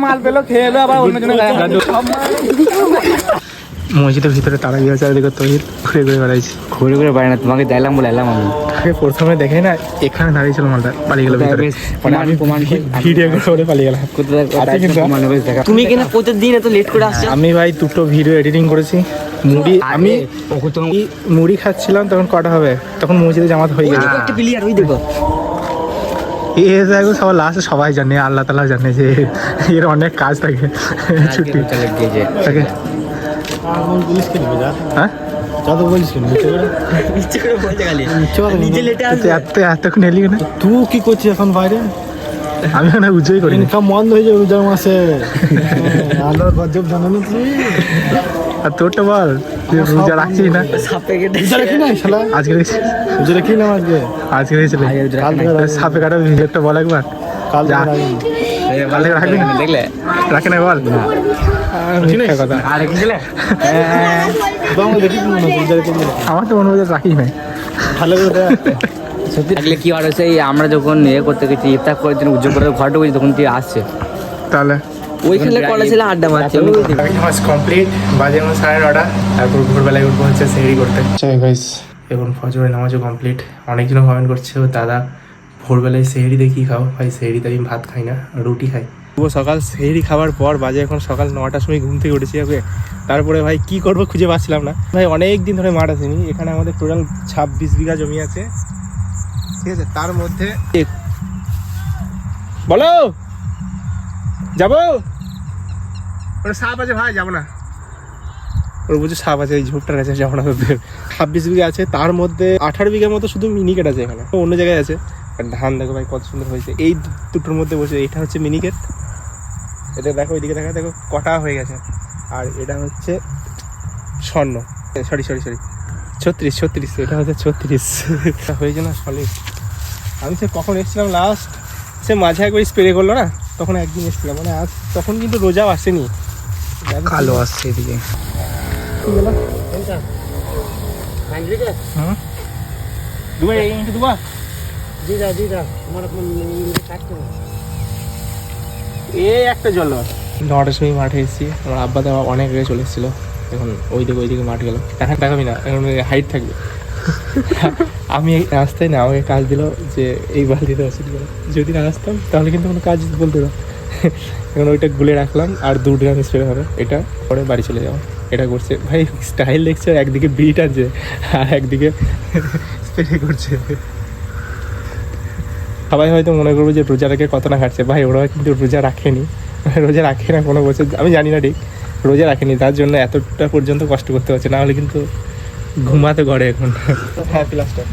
মাল পেল খেয়ে এলো আবার অন্য জনের গায়ে হাত দিলো। মসজিদের ভিতরে তারা গিয়ে চারিদিকে তৈরি ঘুরে ঘুরে বেড়াইছি। ঘুরে ঘুরে বাড়ি না তোমাকে দেখলাম বলে এলাম আমি। আগে প্রথমে দেখে না এখানে দাঁড়িয়েছিল মালটা পালিয়ে গেল ভিতরে। বেশ, মানে আমি প্রমাণ- প্রমাণ- ভিডিও করে করে পালিয়ে গেলাম। আছে কিন্তু। তুমি কিনা প্রতিদিন এত লেট করে আসছো? আমি ভাই দুটো ভিডিও এডিটিং করেছি। মুড়ি আমি এই মুড়ি খাচ্ছিলাম তখন কটা হবে? তখন মসজিদে জামাত হয়ে গেছে। একটা প্লেয়ার ওই দেখো। এ দেখো সবার লাস্টে সবাই জানে আল্লাহ তালা জানে যে এর অনেক কাজ থাকে। ছুটি। থাকে হ্যাঁ? যত বলিস করে? করে এতক্ষণ এলি না তুই কি করছিস এখন বাইরে? আমি ওখানে উজ্জয় করিনি। ইনকাম বন্ধ হয়ে যাবে রোজার মাসে। আল্লাহর গজব জানানি তুই। আর তোরটা বল। রোজা রাখছিস না? সাপে কেটে রোজা রাখি না শালা? আজকে রোজা রাখি না আজকে আজকে রেখেছিলি কাল থেকে রাখি। সাপে কাটা ভিডিওটা বল একবার। কাল রাখি। রাখবি না? দেখলে? রাখে না বল। কথা। আর কি আমরা তো মনে হয় রাখিস ভালো করে থাকলে কি আর এই আমরা যখন ইয়ে করতে গেছি ইফতার করে দিন উজ্জ্বল করে ঘরটা বসে তখন তুই আসছে। তাহলে? ওইখানে কলেজ ছিল আড্ডা মারছে। মাস কমপ্লিট বাজে আমার সাড়ে নটা তারপর ভোরবেলায় উঠবো হচ্ছে সেহরি করতে। চাই গাইস এখন ফজরের নামাজও কমপ্লিট অনেকজন কমেন্ট করছে ও দাদা ভোরবেলায় সেহরি দিয়ে কী খাও? ভাই সেহরিতে আমি ভাত খাই না রুটি খাই। সকাল সেহরি খাওয়ার পর বাজে এখন সকাল নটার সময় ঘুম থেকে উঠেছি ওকে? তারপরে ভাই কি করব খুঁজে পাচ্ছিলাম না। ভাই অনেক দিন ধরে মাঠ আসেনি এখানে আমাদের টোটাল ছাব্বিশ বিঘা জমি আছে। ঠিক আছে তার মধ্যে বলো! যাব? ওটা সাপ আছে ভাই, যাব না। ওর বুঝে সাপ আছে, এই ঝোপটার কাছে যাব না। ছাব্বিশ বিঘা আছে, তার মধ্যে আঠারো বিঘার মতো শুধু মিনিকেট আছে এখানে। অন্য জায়গায় আছে। ধান দেখো ভাই, কত সুন্দর হয়েছে। এই দুটোর মধ্যে বসে, এটা হচ্ছে মিনিকেট এটা দেখো, ওইদিকে দেখা, দেখো, কটা হয়ে গেছে। আর এটা হচ্ছে স্বর্ণ। সরি সরি সরি ছত্রিশ ছত্রিশ, এটা হচ্ছে ছত্রিশ। এটা হয়েছে না সলিড আমি সে কখন এসেছিলাম লাস্ট সে মাঝে একবার স্প্রে করল না? তখন একদিন এসেছিলাম। মানে আজ তখন কিন্তু রোজাও আসেনি। কালো আসছে এদিকে। নটার সময় মাঠে এসেছি। আমার আব্বা তো অনেক আগে চলে এসেছিল। এখন ওই দিকে ওই দিকে মাঠ গেল। এখন দেখাবি না, এখন হাইট থাকবে। আমি এই রাস্তায় না, আমাকে কাজ দিল যে এই বালতিতে ওষুধ যদি না আসতাম, তাহলে কিন্তু কোনো কাজ বলতে না। এখন ওইটা গুলে রাখলাম আর দু ড্রাম স্প্রে হবে। এটা পরে বাড়ি চলে যাব। এটা করছে। ভাই স্টাইল দেখছে? একদিকে বিট আছে আর একদিকে স্প্রে করছে। সবাই হয়তো মনে করবে যে রোজা রেখে কত না খাচ্ছে ভাই, ওরা কিন্তু রোজা রাখেনি। রোজা রাখে না কোনো বছর। আমি জানি না ঠিক। রোজা রাখেনি। তার জন্য এতটা পর্যন্ত কষ্ট করতে হচ্ছে না। হলে কিন্তু ঘুমাতে ঘরে এখন। হ্যাঁ প্লাস্টার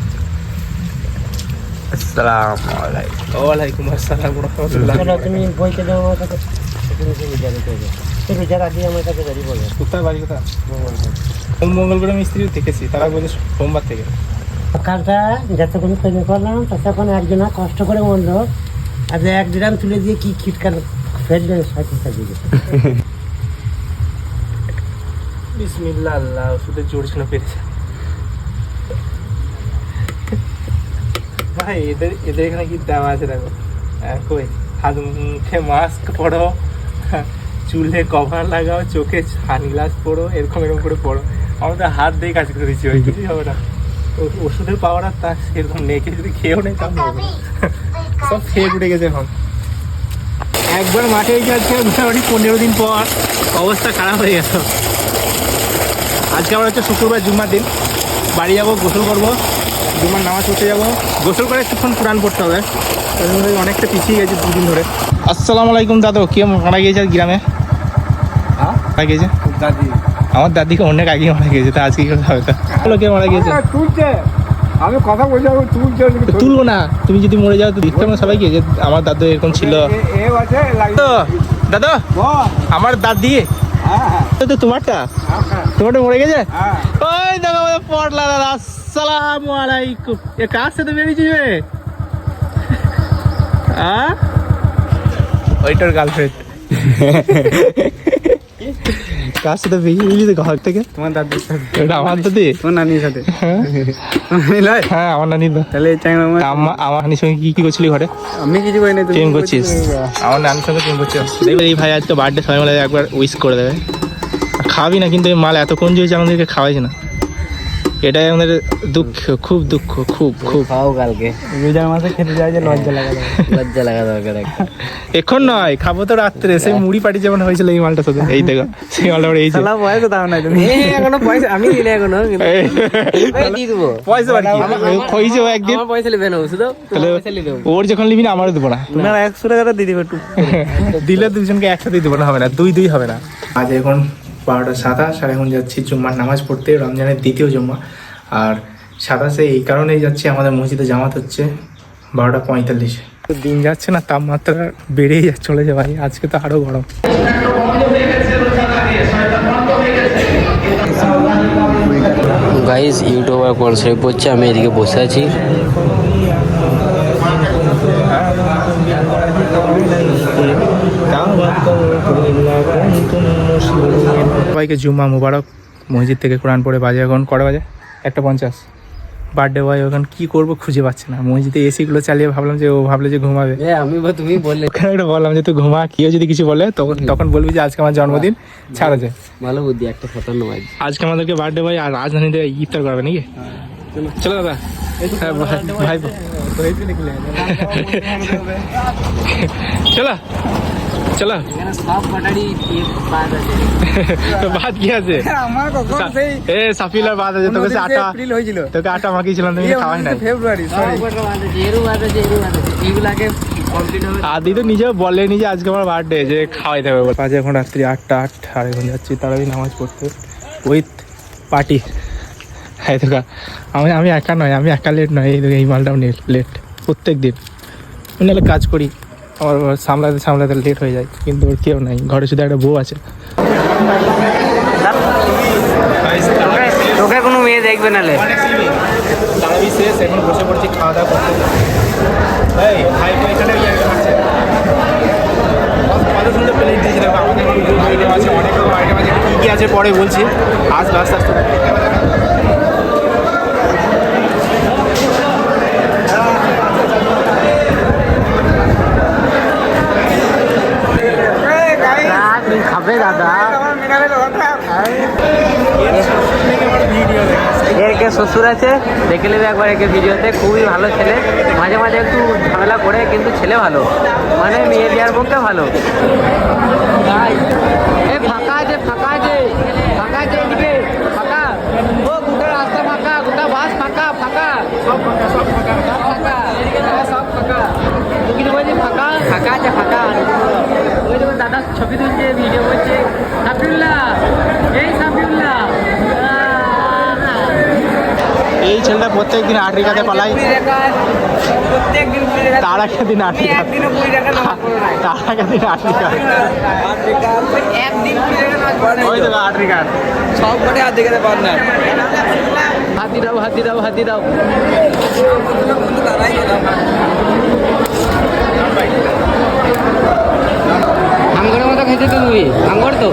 আসসালামু আলাইকুম। ওয়ালাইকুম আসসালাম রহমতুল্লাহ। তুমি বইকে দাও আমার কাছে? রোজার আগে আমার কাছে গাড়ি বলবে কোথায় বাড়ি কোথায়? সোম মিস্ত্রি দেখেছি তারা বলে সোমবার থেকে। সকালটা যতক্ষণ তৈরি করলাম ততক্ষণ একজন কষ্ট করে বলল আর এক ড্রাম তুলে দিয়ে কি খিটকার ফেললে সাথে সাথে বিসমিল্লাহ আল্লাহ ওষুধের জোর ছিল পেরেছে ভাই এদের এদের এখানে কি দেওয়া আছে দেখো? আহ, কই? হাত মুখে মাস্ক পরো চুলে কভার লাগাও চোখে সানগ্লাস পরো এরকম এরকম করে পরো। আমাদের হাত দিয়ে কাজ করে দিচ্ছি ওই কিছুই হবে না। ওষুধের পাওয়ার আর তার সেরকম নেই কেউ যদি খেয়েও নেই তাও হবে সব খেয়ে উঠে গেছে এখন। একবার মাঠে গিয়ে আজকে মোটামুটি পনেরো দিন পর অবস্থা খারাপ হয়ে গেছে। আজকে আমরা হচ্ছে শুক্রবার জুম্মার দিন। বাড়ি যাব গোসল করব। জুম্মার নামাজ পড়তে যাব গোসল করে একটুক্ষণ কোরআন পড়তে হবে অনেকটা পিছিয়ে গেছে দুদিন ধরে আসসালামু আলাইকুম দাদু কে মারা গিয়েছে গ্রামে মারা গিয়েছে দাদি আমার দাদিকে অনেক আগে মারা গিয়েছে তা আজকে কি করতে হবে তা বলো কে মারা গিয়েছে তুলছে আমি কথা বলছি আমি তুলছে তুলবো না তুমি যদি মরে যাও তো দেখতে হবে না সবাইকে যে আমার দাদু এরকম ছিল দাদু আমার দাদি তো তো তোমারটা? তোমারটা মরে গেছে? ওই দেখো আমাদের পটলা দাদা আসসালামু আলাইকুম। এ কার সাথে বেরিয়েছিস রে? হ্যাঁ? ওইটার গার্লফ্রেন্ড কার সাথে দিলি তো ঘর থেকে? তোমার দাদির সাথে। এটা আমার দাদি? তোমার নানির সাথে। হ্যাঁ? হ্যাঁ আমার নানি তো। তাহলে আমার আমার নানির সঙ্গে কি কি করছিলি ঘরে? আমি কিছু করি না প্রেম করছিস? আমার নানির সঙ্গে প্রেম করছিস এই ভাই আজকে বার্থডে সবাই মিলে একবার উইশ করে দেবে। খাবি না কিন্তু এই মাল এত যে হয়েছে আমাদেরকে খাওয়াইছে না। এটাই আমাদের দুঃখ খুব দুঃখ খুব খুব। খাও কালকে। রোজার মাসে খেতে যাওয়া যে লজ্জা লাগা লজ্জা লাগা দরকার এখন নয় খাব তো রাত্রে। সেই মুড়ি পাটি যেমন হয়েছিল এই মালটা সাথে এই দেখো সেই মালটা আমার এই যে। বয়স দাও না তুমি এখনও পয়সা আমি দিলে এখনও দেবো। পয়সা আর কি? খইছে ও একদিন। আমার পয়সা নেবে না শুধু পয়সা নিয়ে ওর যখন নিবি না আমারও দেবো না। তোমার একশো টাকা দিয়ে দিবে একটু। দিলে দুজনকে একসাথে দেবো না হবে না দুই দুই হবে না। আজ এখন বারোটা সাতাশ আর এখন যাচ্ছি জুম্মার নামাজ পড়তে রমজানের দ্বিতীয় জুম্মা। আর সাতাশে এই কারণেই যাচ্ছি আমাদের মসজিদে জামাত হচ্ছে বারোটা পঁয়তাল্লিশে। দিন যাচ্ছে না তাপমাত্রা বেড়েই যাচ্ছে চলে ভাই আজকে তো আরও গরম। গাইস ইউটিউবার কল সে পড়ছে আমি এদিকে বসে আছি। সবাইকে জুম্মা মুবারক মসজিদ থেকে কোরআন পড়ে বাজে এখন কটা বাজে? একটা পঞ্চাশ। বার্থডে বয় ওখানে কি করব খুঁজে পাচ্ছে না। মসজিদে এসিগুলো চালিয়ে ভাবলাম যে ও ভাবলে যে ঘুমাবে। আমি তুমি বললে। একটা বললাম যে তুই ঘুমা কেউ যদি কিছু বলে তখন তখন বলবি যে আজকে আমার জন্মদিন ছাড়া যায় ভালো বুদ্ধি একটা বাজ আজকে। আমাদেরকে বার্থডে বয় আর রাজধানীতে ইফতার করবে নাকি? চলো দাদা। হ্যাঁ, ভাই ভাই চলো। চলো সব বাদ কি আছে? আমার কখন সেই এ সাফিলার বাদ আছে তোকে সে আটা এপ্রিল হয়েছিল। তোকে আটা মাখিয়েছিলাম তুমি খাওয়াই না ফেব্রুয়ারি কটা বাদ আছে বাদ আছে এইগুলাকে আদি তো নিজেও বলেনি যে আজকে আমার বার্থডে যে খাওয়াই দেবে বলে। আজ এখন রাত্রি আটটা আট আর এখন যাচ্ছি তারাবি নামাজ পড়তে। উইথ পার্টি হ্যাঁ তো আমি আমি একা নয় আমি একা লেট নয় এই এই মালটাও লেট প্রত্যেক দিন আমি কাজ করি। আমার সামলাতে সামলাতে লেট হয়ে যায় কিন্তু ওর কেউ নাই ঘরে শুধু একটা বউ আছে। তোকে কোনো মেয়ে দেখবে নালে তারাবি শেষ এখন বসে পড়ছি খাওয়া দাওয়া করতে এই ভাই তো এখানে সুন্দর প্লেট দিয়েছে আমাদের আইটেম আছে অনেক রকম আইটেম আছে। কী কী আছে পরে বলছি। আসবে আস্তে আস্তে শ্বশুর আছে দেখে নেবে একবার একে ভিডিওতে। খুবই ভালো ছেলে। মাঝে মাঝে একটু ঝামেলা করে কিন্তু ছেলে ভালো। মানে মেয়ে দেওয়ার পক্ষে ভালো। ফাঁকা আছে ফাঁকা আছে। ফাঁকা আছে এদিকে। ফাঁকা। ও গোটা রাস্তা ফাঁকা গোটা বাস ফাঁকা ফাঁকা। সব ফাঁকা সব ফাঁকা সব ফাঁকা। সব ফাঁকা। ফাঁকা? ফাঁকা আছে ফাঁকা। ওই দাদা ছবি তুলছে ভিডিও করছে। সাফিউল্লাহ। এই সাফিউল্লাহ। এই ছেলেটা প্রত্যেক দিন আটরিকাতে পালাই প্রত্যেক তার একটা দিন না তার একটা দিন আটরিকা সব কটে হাত দেখে পার না হাতি দাও হাতি দাও হাতি দাও ভাঙ্গরের মতো খেয়েছো তো? তুমি তো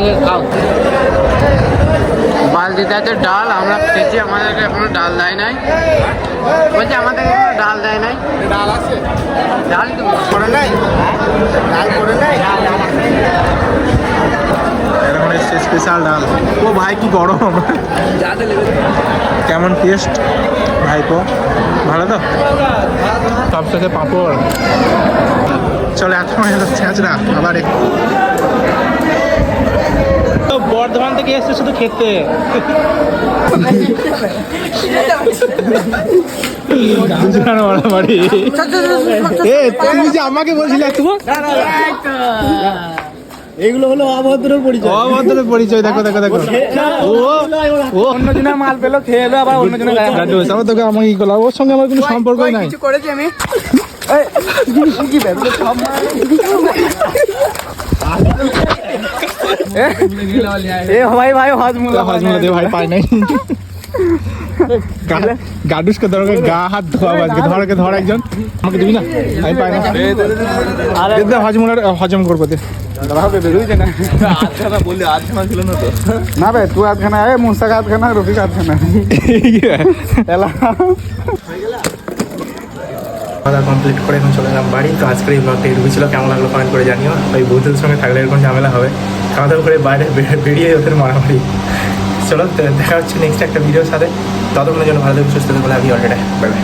যে খাও বালতিতে আছে ডাল আমরা খেয়েছি আমাদেরকে এখনও ডাল দেয় নাই। বলছি আমাদেরকে এখনও ডাল দেয় নাই। ডাল আছে? ডাল তো করে নাই ডাল করে নাই এরকম এসছে স্পেশাল ডাল। ও ভাই কি গরম। কেমন টেস্ট ভাইপো ভালো তো? সবশেষে পাঁপড়। চলে এত মনে হচ্ছে আজরা আবার একটু। তো বর্ধমান থেকে এসছে শুধু খেতে। মারামারি। এ তুমি যে আমাকে বলছিলে তুমি? এগুলো হলো অভদ্র পরিচয়। অভদ্র পরিচয় দেখো দেখো দেখো। ও ও অন্য জনের মাল পেল খেয়ে এলো আবার অন্য জনের গায়ে হাত আমার তোকে আমাকে কি করলাম? ওর সঙ্গে আমার কোনো সম্পর্কই নাই। কিছু করেছি আমি। এই, কি ব্যাপার? সব এ ভাই ভাই হজমুলা হজমুলা দিয়ে ভাই পাই নাই। গাডুসকে ধর গা হাত ধোয়া আজকে ধরকে ধর একজন। আমাকে দিবি না? আমি পাই না। দে দে হজম হজম করব দে। না। ভাই তুই আধখানা আয় মুস্তাক আধখানা রফিক আধখানা খাওয়া কমপ্লিট করে এখন চলে এলাম বাড়ি। তো আজকের এই ব্লগটা এটুকু ছিল। কেমন লাগল কমেন্ট করে জানিও। ওই বন্ধুদের সঙ্গে থাকলে এরকম ঝামেলা হবে। খাওয়া দাওয়া করে বাইরে বেরিয়ে ওদের মারামারি। চলো, দেখা হচ্ছে নেক্সট একটা ভিডিওর সাথে। ততক্ষণের জন্য ভালো থাকবে সুস্থ থাকবে আমি অলরেডি বাই বাই